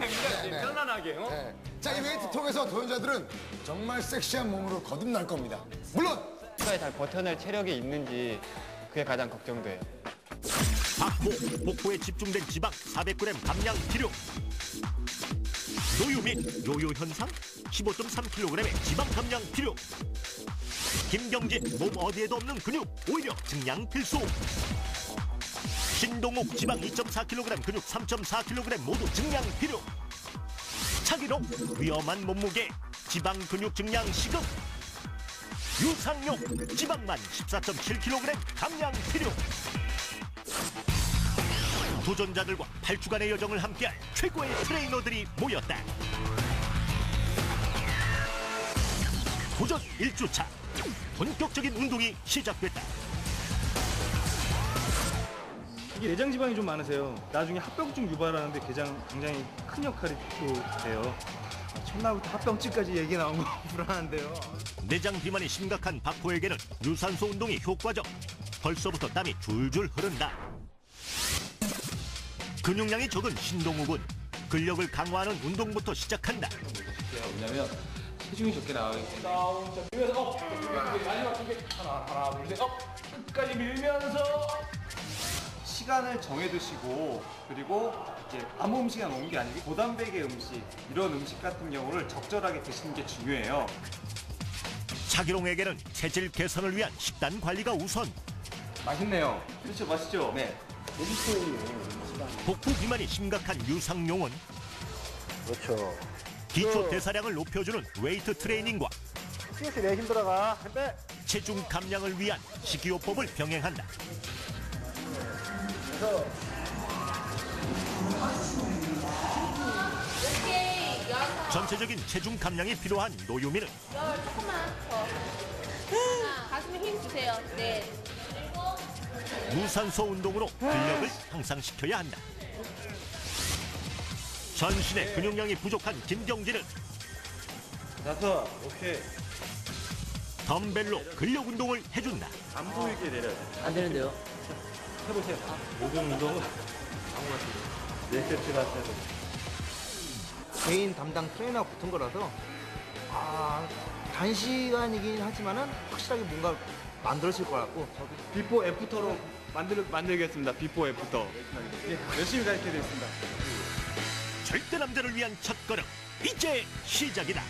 하시면 됩니다. 이제 네. 편안하게. 어? 네. 자, 이 웨이트 톡에서 도전자들은 정말 섹시한 몸으로 거듭날 겁니다. 물론 끝까지 잘 버텨낼 체력이 있는지 그게 가장 걱정돼요. 박모, 복부에 집중된 지방 400g 감량 필요. 노유 및 요요 현상 15.3kg의 지방 감량 필요. 김경진 몸 어디에도 없는 근육 오히려 증량 필수. 신동욱 지방 2.4kg 근육 3.4kg 모두 증량 필요. 차기록 위험한 몸무게 지방 근육 증량 시급. 유상용 지방만 14.7kg 감량 필요. 도전자들과 8주간의 여정을 함께할 최고의 트레이너들이 모였다. 도전 1주차 본격적인 운동이 시작됐다. 이게 내장 지방이 좀 많으세요. 나중에 합병증 유발하는데 게장 굉장히 큰 역할이 또 돼요. 첫날부터 합병증까지 얘기 나온 거 불안한데요. 내장 비만이 심각한 박호에게는 유산소 운동이 효과적. 벌써부터 땀이 줄줄 흐른다. 근육량이 적은 신동욱은 근력을 강화하는 운동부터 시작한다. 왜냐면 체중이 적게 나가기 때문에. 다운, 자, 밀면서 업. 마지막 두 개. 하나, 하나, 둘, 셋, 업. 끝까지 밀면서. 시간을 정해두시고 그리고 이제 아무 음식이 먹는 게 아니고 고단백의 음식 이런 음식 같은 경우를 적절하게 드시는 게 중요해요. 차기롱에게는 체질 개선을 위한 식단 관리가 우선. 맛있네요. 그렇죠, 맛있죠. 네. 복부 비만이 심각한 유상용은 그렇죠. 기초 대사량을 높여주는 웨이트 트레이닝과 CS 내힘 들어가. 빼. 체중 감량을 위한 식이요법을 병행한다. 열 전체적인 체중 감량이 필요한 노유미는 열 조금만 더 가슴에 힘 주세요 네 무산소 운동으로 근력을 향상시켜야 한다. 전신의 근육량이 부족한 김경진은 다섯, 오케이. 덤벨로 근력 운동을 해준다. 안 보이게 내려야 돼. 안 되는데요. 해보세요. 모든 운동은 아무것도 네 세트가 해도 개인 담당 트레이너가 붙은 거라서 아 단시간이긴 하지만은 확실하게 뭔가 만들어질 것 같고 저도 비포 애프터로 만들 만들겠습니다. 비포 애프터. 예, 열심히 가르쳐 드리겠습니다. 절대 남자를 위한 첫 걸음 이제 시작이다.